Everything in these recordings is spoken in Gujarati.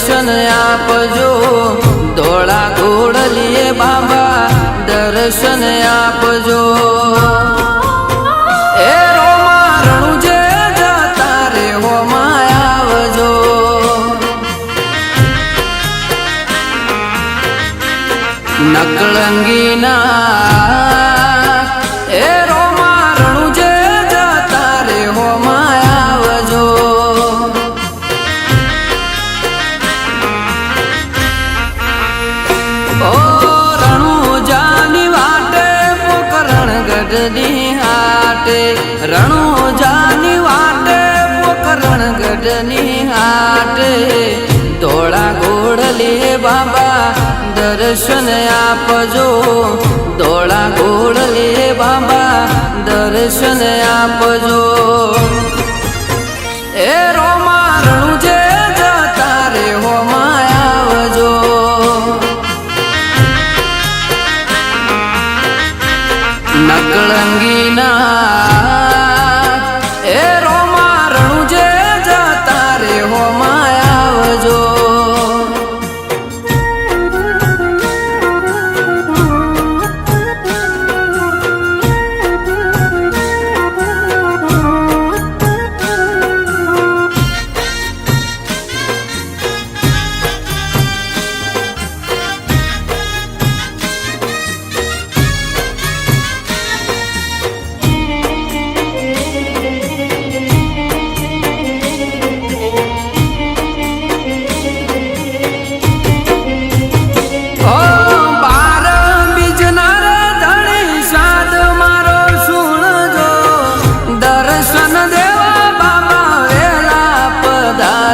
દર્શન આપજો. ધોળા ઘોડલીએ બાબા દર્શન આપજો. વાટે રણુજાની વાટે પોકરણ ગઢની હાટે. ધોળા ઘોડલે બાબા, દર્શન આપજો. ધોળા ઘોડલે બાબા, દર્શન આપજો. એ રોમ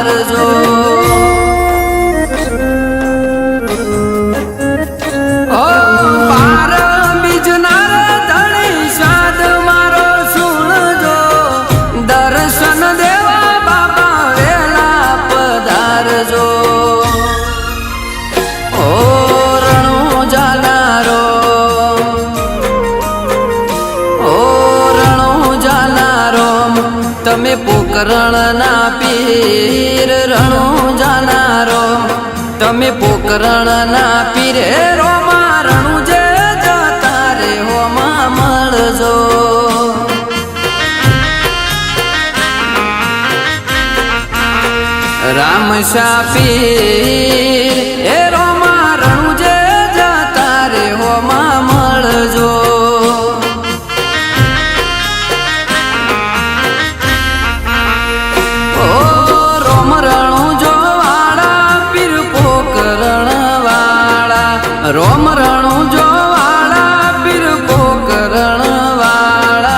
arzu પોકરણના પીર રણો જાનારો. તમે પોકરણના પીરે રોમાં રણું જે જતા રે હોમાં મળજો. રામ શાપી રોમરણું જોવાળા પીરકો કરણવાળા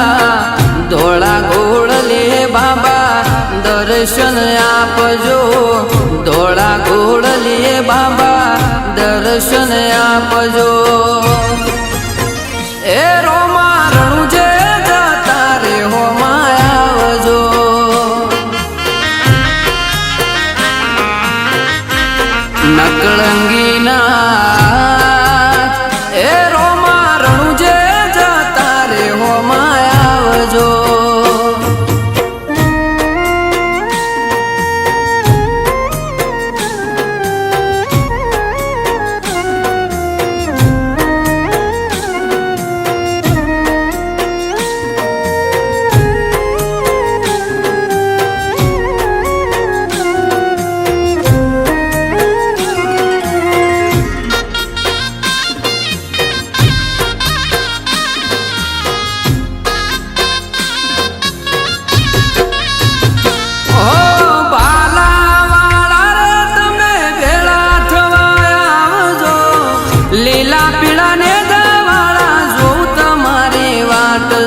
ધોળા ગોળ લે બાબા, દર્શન આપજો. ધોળા ગોળ લે બાબા, દર્શન આપજો. એ રોમ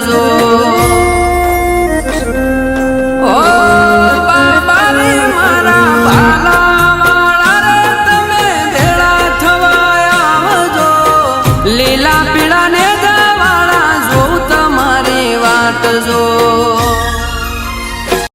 ভালো